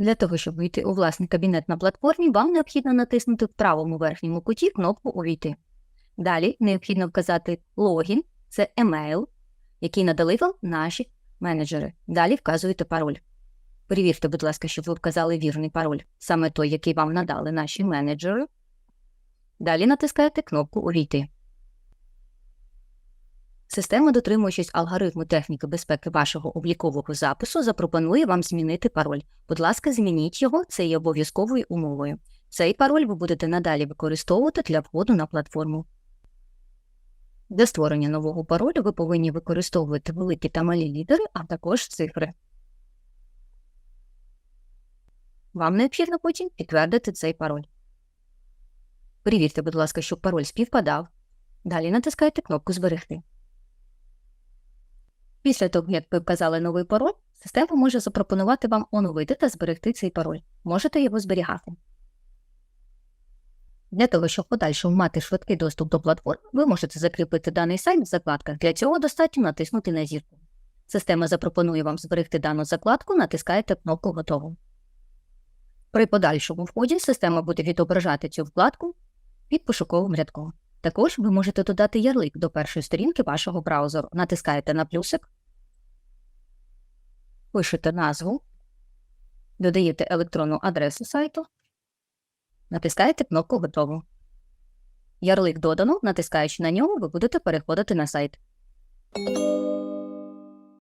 Для того, щоб вийти у власний кабінет на платформі, вам необхідно натиснути в правому верхньому куті кнопку Увійти. Далі необхідно вказати логін, це емейл, який надали вам наші менеджери. Далі вказуєте пароль. Перевірте, будь ласка, щоб ви вказали вірний пароль, саме той, який вам надали наші менеджери. Далі натискаєте кнопку Увійти. Система, дотримуючись алгоритму техніки безпеки вашого облікового запису, запропонує вам змінити пароль. Будь ласка, змініть його, це є обов'язковою умовою. Цей пароль ви будете надалі використовувати для входу на платформу. Для створення нового паролю ви повинні використовувати великі та малі літери, а також цифри. Вам необхідно потім підтвердити цей пароль. Перевірте, будь ласка, щоб пароль співпадав. Далі натискайте кнопку Зберегти. Після того, як ви вказали новий пароль, система може запропонувати вам оновити та зберегти цей пароль. Можете його зберігати. Для того, щоб подальшому мати швидкий доступ до платформ, ви можете закріпити даний сайт в закладках. Для цього достатньо натиснути на зірку. Система запропонує вам зберегти дану закладку, натискаєте кнопку Готово. При подальшому вході система буде відображати цю вкладку під пошуковим рядком. Також ви можете додати ярлик до першої сторінки вашого браузеру. Натискаєте на плюсик, пишете назву, додаєте електронну адресу сайту, натискаєте кнопку Готово. Ярлик додано, натискаючи на нього, ви будете переходити на сайт.